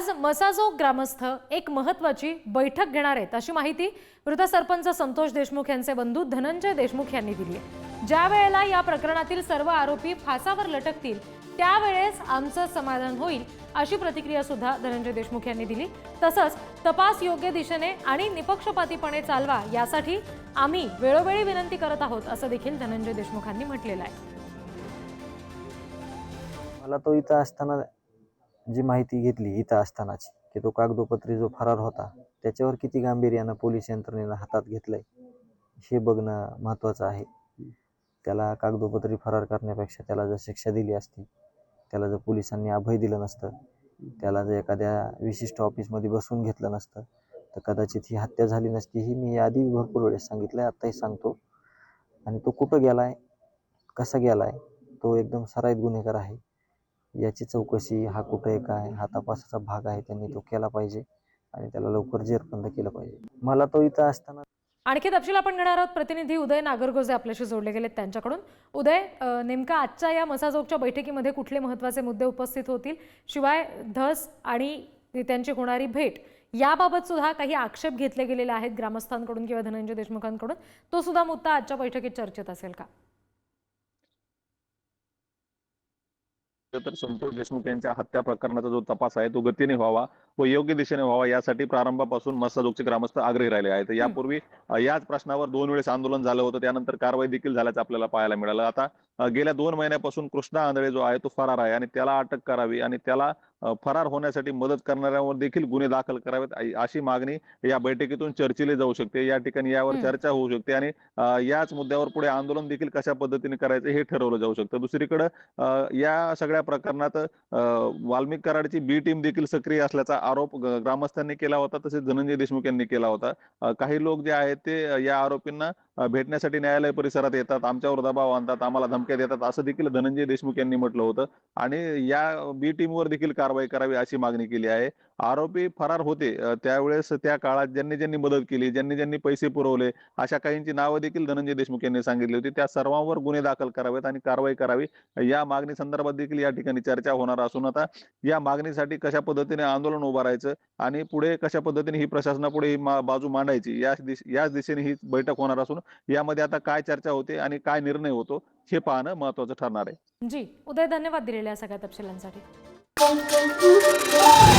आज मसाजो ग्रामस्थ एक महत्वाची बैठक घेणार आहेत अशी माहिती मृत सरपंच संतोष देशमुख यांचे बंधू धनंजय देशमुख यांनी दिली आहे. ज्या वेळेला या प्रकरणातील सर्व आरोपी फासावर लटकतील त्यावेळेस आमचं समाधान होईल अशी प्रतिक्रिया सुद्धा धनंजय देशमुख यांनी दिली. तसंच तपास योग्य दिशेने आणि निपक्षपातीपणे चालवा यासाठी आम्ही वेळोवेळी विनंती करत आहोत असं देखील धनंजय देशमुखांनी म्हटलेलं आहे. मला तो इथं असताना जी माहिती घेतली इथं असतानाची की तो कागदोपत्री जो फरार होता त्याच्यावर किती गांभीर्यानं पोलीस यंत्रणेनं हातात घेतलंय हे बघणं महत्त्वाचं आहे. त्याला कागदोपत्री फरार करण्यापेक्षा त्याला जर शिक्षा दिली असती त्याला जर पोलिसांनी अभय दिलं नसतं त्याला जर एखाद्या विशिष्ट ऑफिसमध्ये बसवून घेतलं नसतं तर कदाचित ही हत्या झाली नसती ही मी आधी भरपूर वेळेस सांगितलं आहे आत्ताही सांगतो. आणि तो कुठं गेला आहे कसा गेला आहे तो एकदम सराईत गुन्हेगार आहे. याची चौकशी हा कुठं आहे काय हा तपासाचा भाग आहे त्यांनी तो केला पाहिजे आणि त्याला लवकर जेरबंद केलं पाहिजे. मला तो इथं असताना आणखी तपशील आपण घेणार आहोत. प्रतिनिधी उदय नागरगोजे आपल्याशी जोडले गेलेत त्यांच्याकडून. उदय नेमका आजच्या या मसाजोगच्या बैठकीमध्ये कुठले महत्त्वाचे मुद्दे उपस्थित होतील? शिवाय धस आणि त्यांची होणारी भेट याबाबत सुद्धा काही आक्षेप घेतले गेलेले आहेत ग्रामस्थांकडून किंवा धनंजय देशमुखांकडून. तो सुद्धा मुद्दा आजच्या बैठकीत चर्चेत असेल का? तर संतोष देशमुख यांच्या हत्या प्रकरणाचा जो तपास आहे तो गतीने व्हावा व योग्य दिशेने व्हावा यासाठी प्रारंभापासून मस्साजोगचे ग्रामस्थ आग्रही राहिले आहेत. यापूर्वी याच प्रश्नावर दोन वेळेस आंदोलन झालं होतं त्यानंतर कारवाई देखील झाल्याचं आपल्याला पाहायला मिळालं. आता गेल्या दोन महिन्यापासून कृष्णा आंधळे जो आहे तो फरार आहे आणि त्याला अटक करावी आणि त्याला फरार होण्यासाठी मदत करणाऱ्यांवर देखील गुन्हे दाखल करावेत. अशी मागणी या बैठकीतून चर्चेली जाऊ शकते. या ठिकाणी यावर. चर्चा होऊ शकते आणि याच मुद्द्यावर पुढे आंदोलन देखील कशा पद्धतीने करायचं हे ठरवलं जाऊ शकतं. दुसरीकडे या सगळ्या प्रकरणात वाल्मिक कराडची बी टीम देखील सक्रिय असल्याचा आरोप ग्रामस्थांनी केला होता तसेच धनंजय देशमुख यांनी केला होता. काही लोक जे आहेत ते या आरोपींना भेटण्यासाठी न्यायालय परिसरात येतात आमच्यावर दबाव आणतात आम्हाला धमक्या देतात असं देखील धनंजय देशमुख यांनी म्हटलं होतं. आणि या बी टीमवर देखील कारवाई करावी अशी मागणी केली आहे. आरोपी फरार होते. त्यावेळेस त्या काळात ज्यांनी ज्यांनी मदत केली ज्यांनी ज्यांनी पैसे पुरवले अशा काहींची नावं देखील धनंजय देशमुख यांनी सांगितली होती. त्या सर्वांवर गुन्हे दाखल करावेत आणि कारवाई करावी. या मागणी संदर्भात देखील या ठिकाणी चर्चा होणार असून आता या मागणीसाठी कशा पद्धतीने आंदोलन उभारायचं आणि पुढे कशा पद्धतीने ही प्रशासनापुढे ही बाजू मांडायची याच दिश याच दिशेने ही बैठक होणार असून यामध्ये आता काय चर्चा होते आणि काय निर्णय होतो हे पाहणं महत्वाचं ठरणार आहे. जी उदय धन्यवाद दिलेल्या सगळ्या तपशिलांसाठी. Boom, boom.